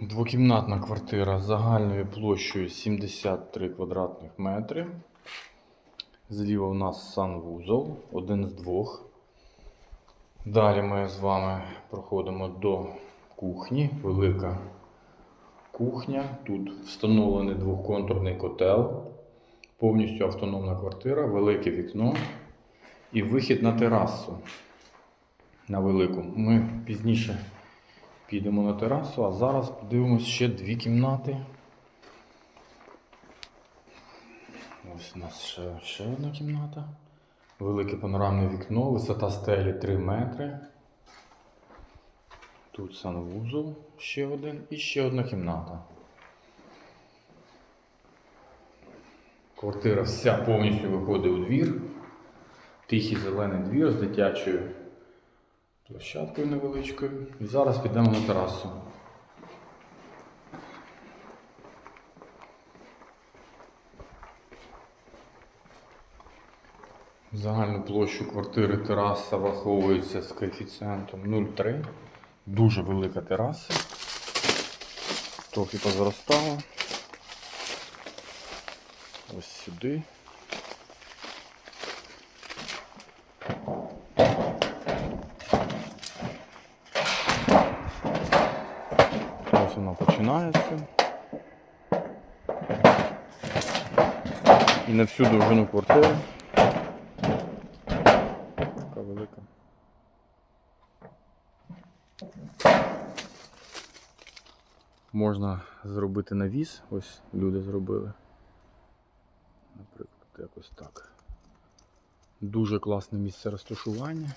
Двокімнатна квартира з загальною площею 73 квадратних метри. Зліва у нас санвузол, один з двох. Далі ми з вами проходимо до кухні. Велика кухня. Тут встановлений двохконтурний котел, повністю автономна квартира, велике вікно і вихід на терасу. На велику. Ми пізніше підемо на терасу, а зараз подивимось ще дві кімнати. Ось у нас ще, ще одна кімната. Велике панорамне вікно, висота стелі 3 метри. Тут санвузол ще один і ще одна кімната. Квартира вся повністю виходить у двір. Тихий зелений двір з дитячою площадкою невеличкою. І зараз підемо на терасу. Загальну площу квартири тераса враховується з коефіцієнтом 0,3. Дуже велика тераса. Трохи позростала. Ось сюди. Ось вона починається. І на всю довжину квартири. Така велика. Можна зробити навіс, ось люди зробили. Наприклад, якось так. Дуже класне місце розташування.